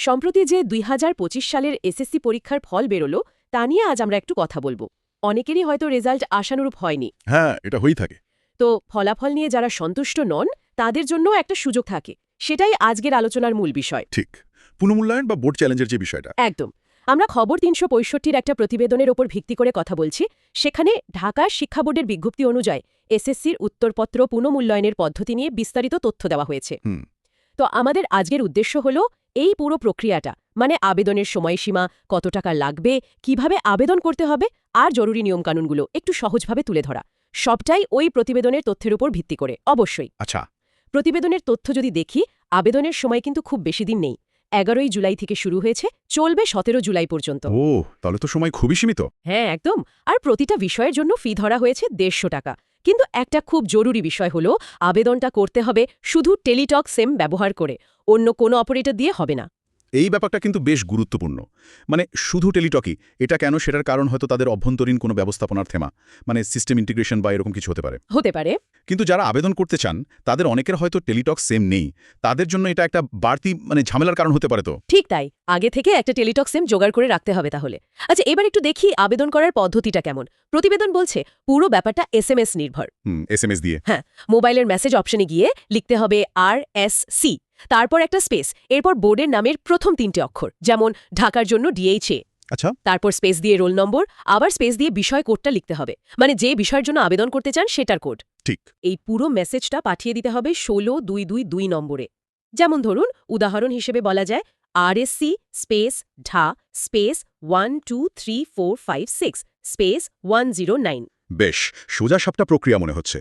সম্প্রতি যে দুই হাজার পঁচিশ সালের এসএসসি পরীক্ষার ফল বেরোলো তা নিয়ে আজ আমরা একটু কথা বলব। অনেকেরই হয়তো রেজাল্ট আশানুরূপ হয়নি। হ্যাঁ এটা হয়েই থাকে। তো ফলাফল নিয়ে যারা সন্তুষ্ট নন তাদের জন্য একটা সুযোগ থাকে। সেটাই আজকের আলোচনার মূল বিষয়। ঠিক। পুনমূল্যায়ন বা বোর্ড চ্যালেঞ্জের যে বিষয়টা। একদম। আমরা খবর তিনশো পঁয়ষট্টির একটা প্রতিবেদনের ওপর ভিত্তি করে কথা বলছি। সেখানে ঢাকা শিক্ষা বোর্ডের বিজ্ঞপ্তি অনুযায়ী এসএসসির উত্তরপত্র পুনমূল্যায়নের পদ্ধতি নিয়ে বিস্তারিত তথ্য দেওয়া হয়েছে। তো আমাদের আজকের উদ্দেশ্য হল এই পুরো প্রক্রিয়াটা মানে আবেদনের সময়সীমা কত টাকা লাগবে কীভাবে আবেদন করতে হবে আর জরুরি নিয়মকানুনগুলো একটু সহজভাবে তুলে ধরা। সবটাই ওই প্রতিবেদনের তথ্যের উপর ভিত্তি করে অবশ্যই। আচ্ছা। প্রতিবেদনের তথ্য যদি দেখি আবেদনের সময় কিন্তু খুব বেশি দিন নেই। এগারোই জুলাই থেকে শুরু হয়েছে চলবে সতেরো জুলাই পর্যন্ত। ও তাহলে তো সময় খুবই সীমিত। হ্যাঁ একদম। আর প্রতিটা বিষয়ের জন্য ফি ধরা হয়েছে দেড়শো টাকা। কিন্তু একটা খুব জরুরি বিষয় হলো, আবেদনটা করতে হবে শুধু টেলিটক সেম ব্যবহার করে, অন্য কোনো অপারেটর দিয়ে হবে না। এই ব্যাপারটা কিন্তু বেশ গুরুত্বপূর্ণ। মানে শুধু টেলিটকি এটা কেন সেটার কারণ হয়তো তাদের অভ্যন্তরীণ কোনো ব্যবস্থাপনার থেমা মানে সিস্টেম ইন্টিগ্রেশন বা এরকম কিছু হতে পারে। হতে পারে। কিন্তু যারা আবেদন করতে চান তাদের অনেকের হয়তো টেলিটক সেম নেই। তাদের জন্য এটা একটা বাড়তি মানে ঝামেলার কারণ হতে পারে তো। ঠিক তাই। আগে থেকে একটা টেলিটক সেম জোগাড় করে রাখতে হবে তাহলে। আচ্ছা এবার একটু দেখি আবেদন করার পদ্ধতিটা কেমন। প্রতিবেদন বলছে পুরো ব্যাপারটা এসএমএস নির্ভর। হুম এস এম এস দিয়ে। হ্যাঁ মোবাইলের মেসেজ অপশনে গিয়ে লিখতে হবে আর এস সি তারপর একটা স্পেস এরপর বোর্ডের নামের প্রথম তিনটে অক্ষর যেমন ঢাকার জন্য ডিএইচএ আচ্ছা। তারপর স্পেস দিয়ে রোল নম্বর আবার স্পেস দিয়ে বিষয় কোডটা লিখতে হবে। মানে যে বিষয়ের জন্য আবেদন করতে চান সেটার কোড ঠিক। এই পুরো মেসেজটা পাঠিয়ে দিতে হবে ষোলো দুই দুই দুই নম্বরে। যেমন ধরুন উদাহরণ হিসেবে বলা যায় RSC space ঢা space one two three four five six space one zero nine বেশ সোজা সাপটা প্রক্রিয়া মনে হচ্ছে।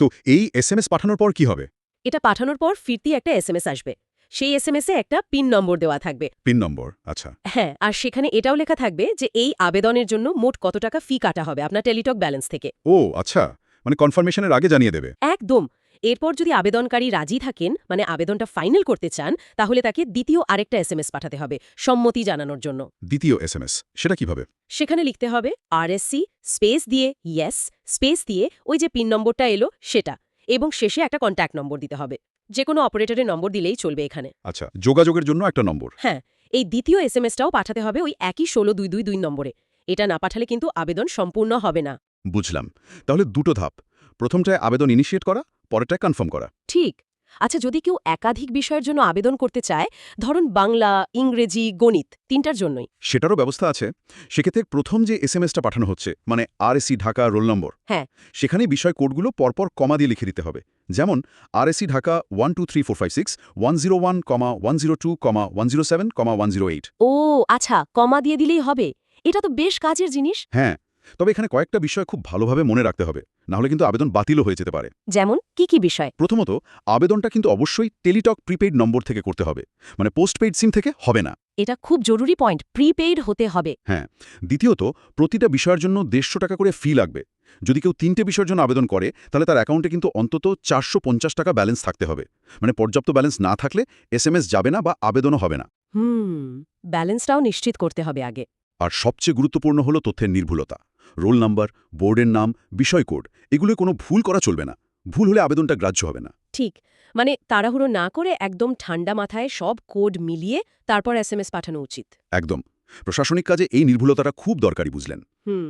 তো এই এস এস পাঠানোর পর কি হবে? এটা পাঠানোর পর ফিরতি একটা এসএমএস আসবে। সেই এসএমএসে একটা পিন নম্বর দেওয়া থাকবে। পিন নম্বর আচ্ছা। হ্যাঁ আর সেখানে এটাও লেখা থাকবে যে এই আবেদনের জন্য মোট কত টাকা ফি কাটা হবে আপনার টেলিটক ব্যালেন্স থেকে। ও আচ্ছা। মানে কনফার্মেশনের আগে জানিয়ে দেবে। একদম। এরপর যদি আবেদনকারী রাজি থাকেন মানে আবেদনটা ফাইনাল করতে চান তাহলে তাকে দ্বিতীয় আরেকটা এসএমএস পাঠাতে হবে সম্মতি জানানোর জন্য। দ্বিতীয় এস এম এস সেটা কীভাবে? সেখানে লিখতে হবে আরএসসি স্পেস দিয়ে ইয়েস স্পেস দিয়ে ওই যে পিন নম্বরটা এলো সেটা। এবং শেষে একটা কন্ট্যাক্ট নম্বর দিতে হবে। যে কোনো অপারেটরের নম্বর দিলেই চলবে এখানে। আচ্ছা যোগাযোগের জন্য একটা নম্বর হ্যাঁ এই দ্বিতীয় এস এম এসটাও পাঠাতে হবে ওই একই ষোলো দুই দুই দুই নম্বরে। এটা না পাঠালে কিন্তু আবেদন সম্পূর্ণ হবে না। বুঝলাম। তাহলে দুটো ধাপ। প্রথমটায় আবেদন ইনিশিয়েট করা পরেরটায় কনফার্ম করা। ঠিক। আচ্ছা যদি কেউ একাধিক বিষয়ের জন্য আবেদন করতে চায় ধরুন বাংলা ইংরেজি গণিত তিনটার জন্যই। সেটারও ব্যবস্থা আছে। সেক্ষেত্রে প্রথম যে এস এম এসটা পাঠানো হচ্ছে মানে আরএসি ঢাকা রোল নম্বর হ্যাঁ। সেখানে বিষয় কোডগুলো পরপর কমা দিয়ে লিখে দিতে হবে। যেমন আর RAC Dhaka one two three four five six one zero one comma one zero two comma one zero seven comma one zero eight ও আচ্ছা কমা দিয়ে দিলেই হবে। এটা তো বেশ কাজের জিনিস। হ্যাঁ। তবে এখানে কয়েকটা বিষয় খুব ভালোভাবে মনে রাখতে হবে নাহলে কিন্তু আবেদন বাতিলও হয়ে যেতে পারে। যেমন কি কি বিষয়? প্রথমত আবেদনটা কিন্তু অবশ্যই টেলিটক প্রিপেইড নম্বর থেকে করতে হবে মানে পোস্টপেইড সিম থেকে হবে না। এটা খুব জরুরি পয়েন্ট প্রিপেইড হতে হবে। হ্যাঁ দ্বিতীয়ত প্রতিটা বিষয়ের জন্য দেড়শো টাকা করে ফি লাগবে। যদি কেউ তিনটে বিষয়ের জন্য আবেদন করে তাহলে তার অ্যাকাউন্টে কিন্তু অন্তত চারশো পঞ্চাশ টাকা ব্যালেন্স থাকতে হবে মানে পর্যাপ্ত ব্যালেন্স না থাকলে এসএমএস যাবে না বা আবেদনও হবে না। হুম ব্যালেন্সটাও নিশ্চিত করতে হবে আগে। আর সবচেয়ে গুরুত্বপূর্ণ হলো তথ্যের নির্ভুলতা। রোল নাম্বার বোর্ডের নাম বিষয় কোড এগুলো কোনো ভুল করা চলবে না। ভুল হলে আবেদনটা গ্রাহ্য হবে না। ঠিক। মানে তাড়াহুড়ো না করে একদম ঠান্ডা মাথায় সব কোড মিলিয়ে তারপর এসএমএস পাঠানো উচিত। একদম। প্রশাসনিক কাজে এই নির্ভুলতাটা খুব দরকারি বুঝলেন? হুম।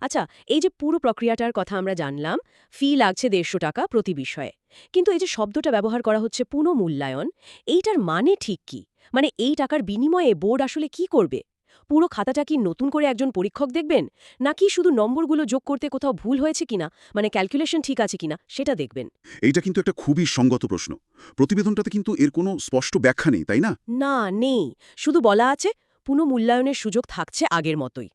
আচ্ছা এই যে পুরো প্রক্রিয়াটার কথা আমরা জানলাম ফি লাগছে দেড়শো টাকা প্রতি বিষয়ে। কিন্তু এই যে শব্দটা ব্যবহার করা হচ্ছে পুনঃমূল্যায়ন এইটার মানে ঠিক কি? মানে এই টাকার বিনিময়ে বোর্ড আসলে কি করবে? পুরো খাতাটা কি নতুন করে একজন পরীক্ষক দেখবেন? নাকি শুধু নম্বরগুলো যোগ করতে কোথাও ভুল হয়েছে কিনা? মানে ক্যালকুলেশন ঠিক আছে কিনা সেটা দেখবেন। এইটা কিন্তু একটা খুবই সঙ্গত প্রশ্ন। প্রতিবেদনটাতে কিন্তু এর কোনো স্পষ্ট ব্যাখ্যা নেই তাই না? না নেই। শুধু বলা আছে পুনঃমূল্যায়নের সুযোগ থাকছে আগের মতোই।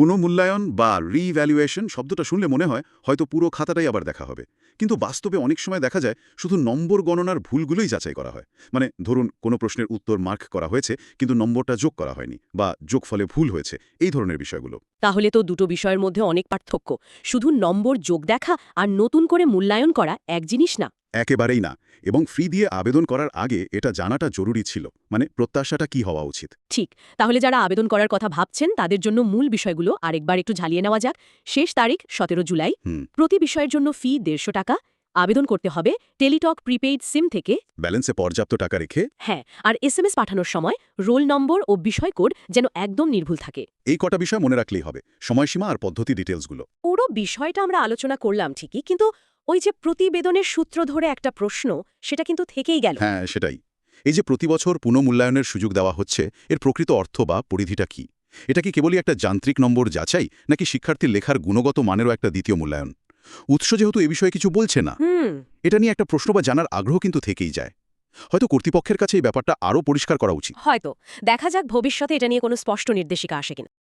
পুনঃমূল্যায়ন বা রিভ্যালুয়েশন শব্দটা শুনলে মনে হয় হয়তো পুরো খাতাটাই আবার দেখা হবে। কিন্তু বাস্তবে অনেক সময় দেখা যায় শুধু নম্বর গণনার ভুলগুলোই যাচাই করা হয়। মানে ধরুন কোনো প্রশ্নের উত্তর মার্ক করা হয়েছে, কিন্তু নম্বরটা যোগ করা হয়নি বা যোগফলে ভুল হয়েছে, এই ধরনের বিষয়গুলো। তাহলে তো দুটো বিষয়ের মধ্যে অনেক পার্থক্য। শুধু নম্বর যোগ দেখা আর নতুন করে মূল্যায়ন করা এক জিনিস না। একেবারেই না এবং ফ্রি দিয়ে আবেদন করার আগে এটা জানাটা জরুরি ছিল মানে প্রত্যাশাটা কি হওয়া উচিত? ঠিক তাহলে যারা আবেদন করার কথা ভাবছেন তাদের জন্য মূল বিষয়গুলো আরেকবার একটু ঝালিয়ে নেওয়া যাক। শেষ তারিখ সতেরো জুলাই। প্রতি বিষয়ের জন্য ফি দেড়শো টাকা আবেদন করতে হবে টেলিটক প্রিপেইড সিম থেকে। ব্যালেন্সে পর্যাপ্ত টাকা রেখে? হ্যাঁ আর এসএমএস পাঠানোর সময় রোল নম্বর ও বিষয় কোড যেন একদম নির্ভুল থাকে। এই কটা বিষয় মনে রাখলেই হবে সময়সীমা আর পদ্ধতি ডিটেলসগুলো পুরো বিষয়টা আমরা আলোচনা করলাম ঠিকই কিন্তু ওই যে প্রতিবেদনের সূত্র ধরে একটা প্রশ্ন সেটা কিন্তু থেকেই গেল। হ্যাঁ সেটাই। এই যে প্রতি বছর পুনঃমূল্যায়নের সুযোগ দেওয়া হচ্ছে এর প্রকৃত অর্থ বা পরিধিটা কি? এটা কি কেবলই একটা যান্ত্রিক নম্বর যাচাই নাকি শিক্ষার্থীর লেখার গুণগত মানেরও একটা দ্বিতীয় মূল্যায়ন? উৎস যেহেতু এ বিষয়ে কিছু বলছে না এটা নিয়ে একটা প্রশ্ন বা জানার আগ্রহ কিন্তু থেকেই যায়। হয়তো কর্তৃপক্ষের কাছে এই ব্যাপারটা আরও পরিষ্কার করা উচিত। হয়তো। দেখা যাক ভবিষ্যতে এটা নিয়ে কোনো স্পষ্ট নির্দেশিকা আসে কিনা।